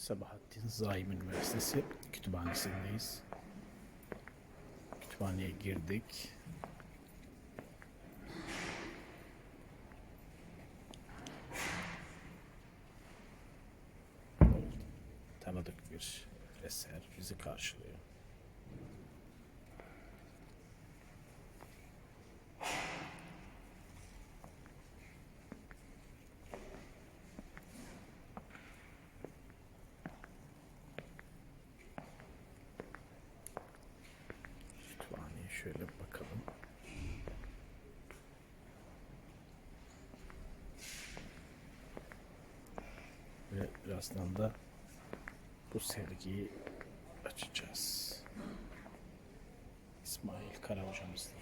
Sabahattin Zaim Üniversitesi kütüphanesindeyiz. Kütüphaneye girdik. Tanıdık bir eser bizi karşılıyor. Kütüphaneye şöyle bakalım. Ve birazdan da bu sergiyi açacağız. İsmail Kara hocamızla.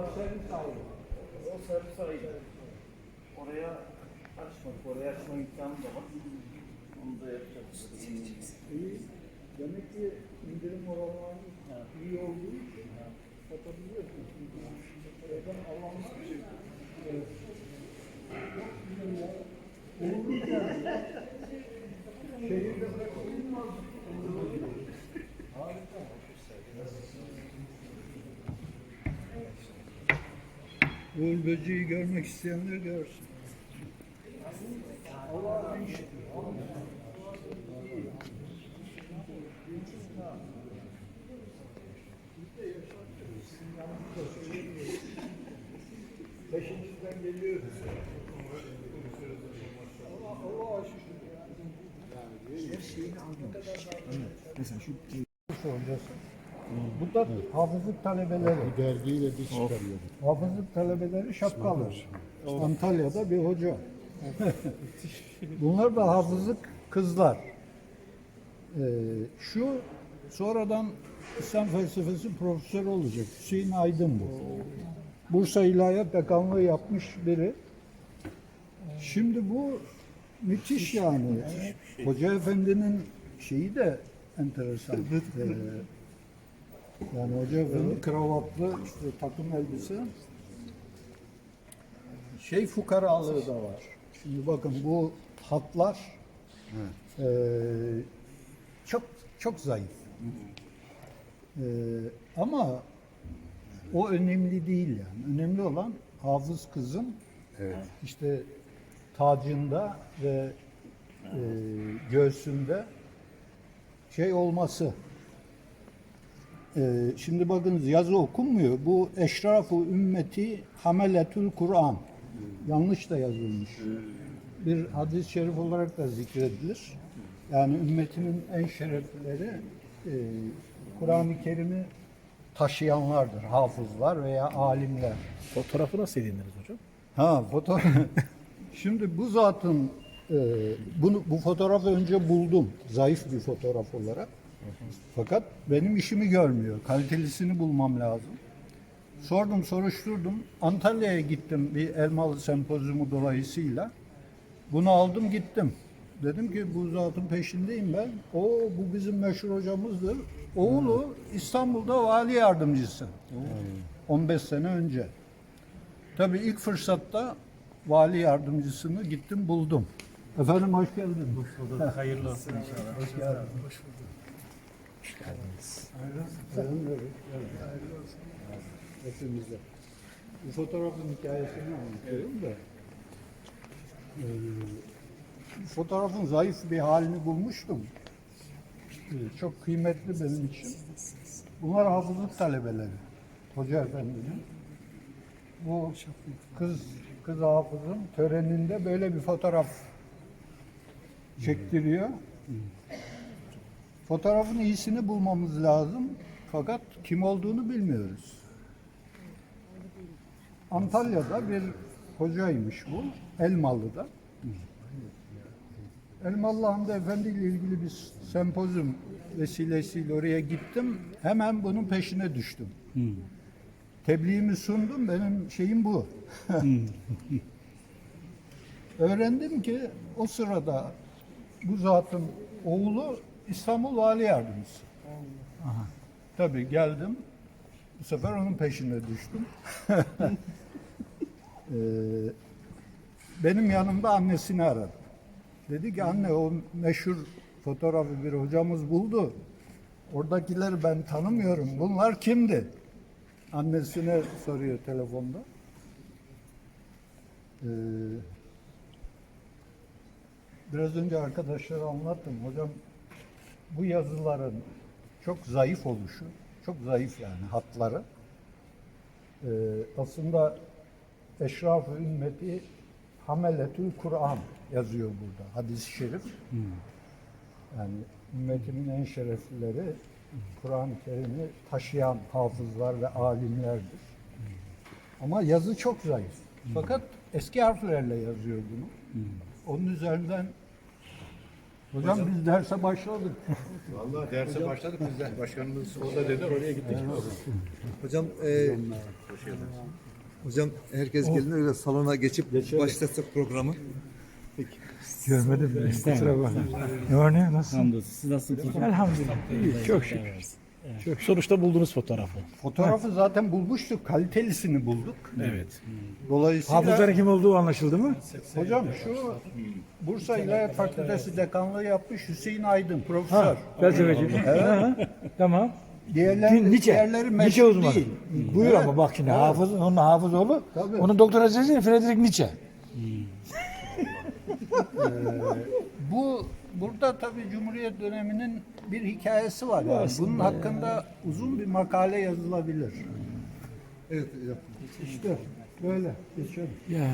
O servis ayrı. Oraya açmadık. Oraya açma imkanı da var. Onu da yapacağız. İyi. Demek ki indirim oranları iyi olduğu için satabiliyorsun. Oradan alanlar evet. Olur yani. Şehirde bırakılmaz. Uğur böceği görmek isteyenler görsün. Allah. Peşinizden geliyoruz. Allah Allah'a şükür yani. Her şeyini almamış. Mesela şu soracağız. Bu da hafızlık talebeleri. Bu dergiyle biz çıkarıyorduk. Hafızlık talebeleri şapkalı. Antalya'da bir hoca. Bunlar da hafızlık kızlar. Ee, şu sonradan İslam felsefesi profesörü olacak. Hüseyin Aydın bu. Bursa İlahiyat Bakanlığı yapmış biri. Şimdi bu müthiş yani. Hoca Efendi'nin şeyi de enteresan. Ee, yani Hoca Efendi kravatlı işte takım elbise. Şey fukaralığı da var. Şimdi bakın bu hatlar eee, çok çok zayıf. Eee, ama o önemli değil yani. Önemli olan hafız kızın Evet. işte tacında ve eee göğsünde şey olması. Eee, şimdi bakınız yazı okunmuyor. Bu eşrafu ümmeti hameletül Kur'an. Yanlış da yazılmış. Bir hadis-i şerif olarak da zikredilir. Yani ümmetimin en şereflileri eee, Kur'an-ı Kerim'i taşıyanlardır. Hafızlar veya alimler. Fotoğrafı nasıl edindiniz hocam? Ha fotoğraf. Şimdi bu zatın e, bunu bu fotoğrafı önce buldum zayıf bir fotoğraf olarak. Fakat benim işimi görmüyor. Kalitelisini bulmam lazım. Sordum, soruşturdum. Antalya'ya gittim bir Elmalı sempozyumu dolayısıyla. Bunu aldım gittim. Dedim ki bu zatın peşindeyim ben. O bu bizim meşhur hocamızdır. Oğlu İstanbul'da vali yardımcısı. 15 sene önce. Tabii ilk fırsatta vali yardımcısını gittim buldum. Efendim hoş geldin. Hoş bulduk. Hayırlı olsun inşallah. Hoş geldin. Hoş geldiniz. Hayırlı olsun. Hepimize. Bu fotoğrafın hikayesini anlatıyorum da. Ee, fotoğrafın zayıf bir halini bulmuştum. Ee, Çok kıymetli benim için. Bunlar hafızlık talebeleri. Hoca Efendi'nin. Bu kız kız hafızın töreninde böyle bir fotoğraf çektiriyor. Fotoğrafın iyisini bulmamız lazım. Fakat kim olduğunu bilmiyoruz. Antalya'da bir hocaymış bu. Elmalı'da. Elmalı Hamdi Efendi ile ilgili bir sempozyum vesilesiyle oraya gittim. Hemen bunun peşine düştüm. Tebliğimi sundum. Benim şeyim bu. Öğrendim ki o sırada bu zatın oğlu İstanbul Vali Yardımcısı. Aha. Tabii geldim. Bu sefer onun peşine düştüm. Ee, benim yanımda annesini aradı. Dedi ki anne o meşhur fotoğrafı bir hocamız buldu. Oradakileri ben tanımıyorum. Bunlar kimdi? Annesine soruyor telefonda. Ee, biraz önce arkadaşlara anlattım. Hocam bu yazıların çok zayıf oluşu, çok zayıf yani hatları. Ee, aslında Eşraf-ı Ümmeti Hameletül Kur'an yazıyor burada. Hadis-i şerif. Yani ümmetimin en şereflileri Kur'an-ı Kerim'i taşıyan hafızlar ve alimlerdir. Ama yazı çok zayıf. Fakat eski harflerle yazıyor bunu. Onun üzerinden Hocam, biz derse başladık. Vallahi derse başladık biz de. Başkanımız orada dedi oraya gittik. Hocam e, Hocam herkes gelin öyle salona geçip başlatsak programı. Görmedim bile. Kusura bakma. Ne var ne? Nasıl? Hamdolsun. Siz nasılsınız? Elhamdülillah. İyi, çok şükür. Çok sonuçta buldunuz fotoğrafı. Fotoğrafı zaten bulmuştuk. Kalitelisini bulduk. Evet. Dolayısıyla Hafızların kim olduğu anlaşıldı mı? hocam şu Bursa İlahiyat Fakültesi dekanlığı yapmış Hüseyin Aydın profesör. Ha, felsefeci. Ha, tamam. Diğerleri, Nietzsche. diğerleri Nietzsche uzmanı. değil. Buyur Evet. ama bak şimdi hafız, onun hafız oğlu. Tabii. Onun doktora sesi Friedrich Nietzsche. Bu burada tabii Cumhuriyet döneminin bir hikayesi var. Yani. Bunun hakkında uzun bir makale yazılabilir. Evet. İşte böyle geçelim. Ya.